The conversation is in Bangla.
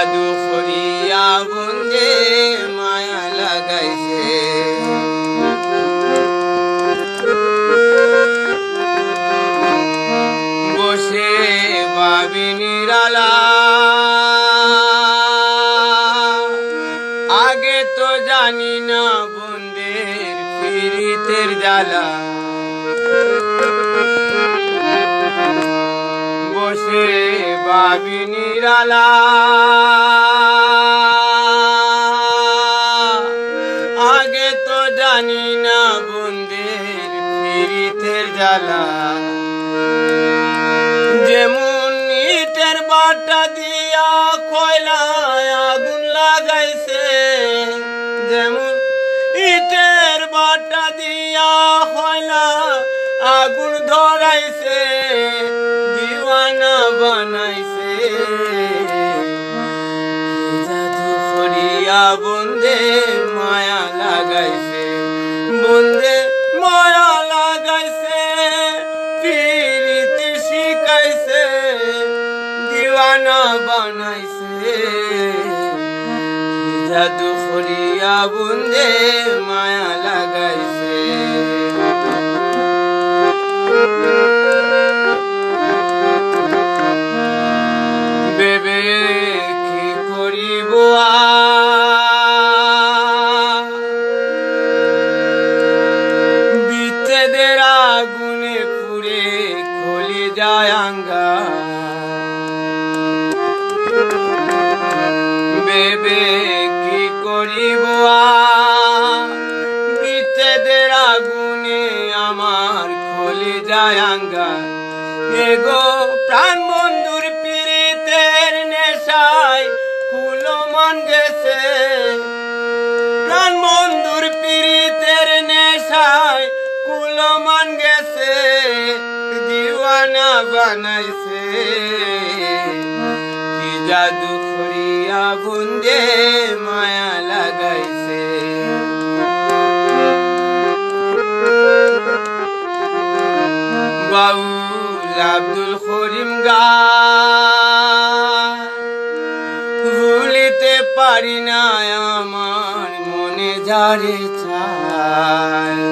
করিয়া বন্দে মায়া লাগাইছে বসে ভাবি নিরালা আগে তো জানি না বন্দের ফিরিতের জ্বালা বসে ভাবি নিরালা আগে তো জানি না বন্দের ফিরিতের জ্বালা। যেমন ইটের বাটা দিয়া কয়লায় আগুন লাগাইছে, যেমন ইটের বাটা দিয়া কয়লা আগুন ধরাইছে বানাইছে। জাদু করিয়া বন্দে মায়া লাগাইছে। বন্দে মায়া লাগাইছে পীড়িতি শিখাইছে, দিওয়ানা বানাইছে। জাদু করিয়া বন্দে মায়া লাগাইছে। আঙ্গা বেবে কি করিব বিচ্ছেদের আগুনে আমার খলি যায় আঙ্গা এগো প্রাণ বন্ধুর পীড়িতের নেশায় কুলো মন গেছে। প্রাণ বন্ধুর পীড়িতের নেশায় কুলো মন গেছে। বানাইছে। কি জাদু করিয়া বুন্দে মায়া লাগাইছে। বাউল আব্দুল করিম গা, ভুলিতে পারি না আমার মনে যারে চায়